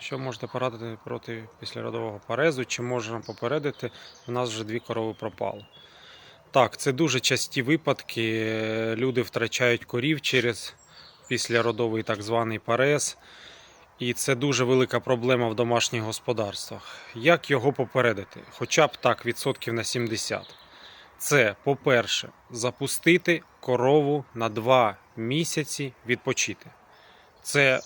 Що можете порадити проти післяродового парезу? Чи можна попередити? У нас вже дві корови пропали. Так, це дуже часті випадки. Люди втрачають корів через післяродовий так званий парез. І це дуже велика проблема в домашніх господарствах. Як його попередити? Хоча б так, відсотків на 70. Це, по-перше, запустити корову на 2 місяці відпочити. Це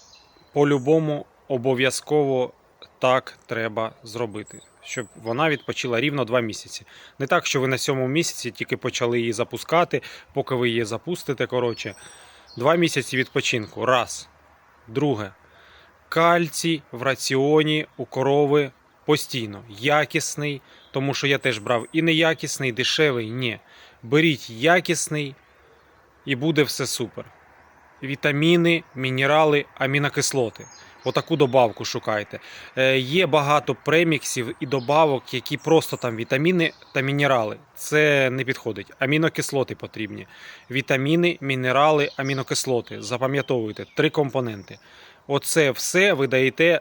по-любому обов'язково так треба зробити, щоб вона відпочила рівно 2 місяці. Не так, що ви на сьомому місяці тільки почали її запускати, поки ви її запустите. Коротше, 2 місяці відпочинку. Раз. Друге. Кальцій в раціоні у корови постійно. Якісний, тому що я теж брав і неякісний, і дешевий. Ні. Беріть якісний і буде все супер. Вітаміни, мінерали, амінокислоти. Отаку добавку шукайте. Е, є багато преміксів і добавок, які просто там вітаміни та мінерали. Це не підходить. Амінокислоти потрібні. Вітаміни, мінерали, амінокислоти. Запам'ятовуйте три компоненти. Оце все ви даєте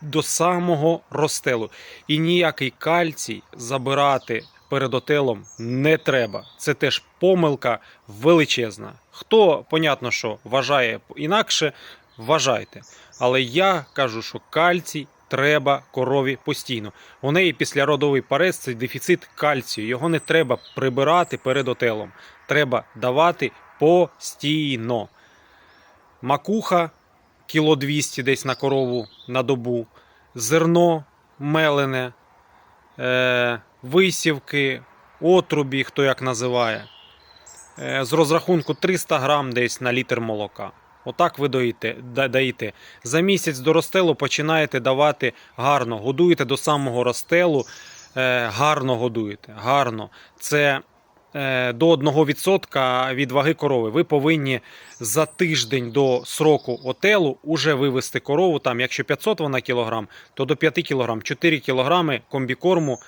до самого розстелу. І ніякий кальцій забирати перед отелом не треба. Це теж помилка величезна. Хто, понятно, що вважає інакше, вважайте. Але я кажу, що кальцій треба корові постійно. У неї післяродовий парез це дефіцит кальцію. Його не треба прибирати перед отелом. Треба давати постійно. Макуха кіло 200 десь на корову на добу, зерно мелене, е, висівки, отрубі, хто як називає. Е, з розрахунку 300 грам десь на літр молока. Отак ви доїте, да- даєте. За місяць до розстелу починаєте давати гарно. Годуєте до самого розстелу, е, гарно годуєте. Гарно. Це е, до 1% від ваги корови. Ви повинні за тиждень до сроку отелу уже вивести корову. Там, якщо 500 вона кілограм, то до 5 кілограм, 4 кілограми комбікорму.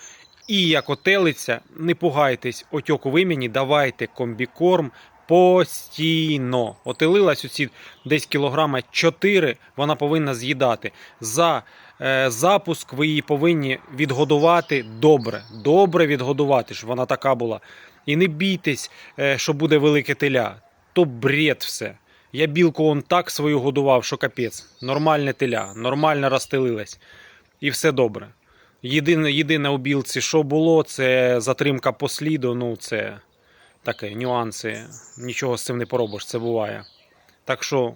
І як отелиця, не пугайтесь отьоку вимені, давайте комбікорм постійно. Отелилась оці десь кілограма 4, вона повинна з'їдати. За е, запуск ви її повинні відгодувати добре. Добре відгодувати, щоб вона така була. І не бійтесь, е, що буде велике теля. То бред все. Я білку он так свою годував, що капець. Нормальне теля, нормально розстелилась. І все добре. Єдине, єдине у білці, що було, це затримка по сліду. Ну, це таке, нюанси. Нічого з цим не поробиш, це буває. Так що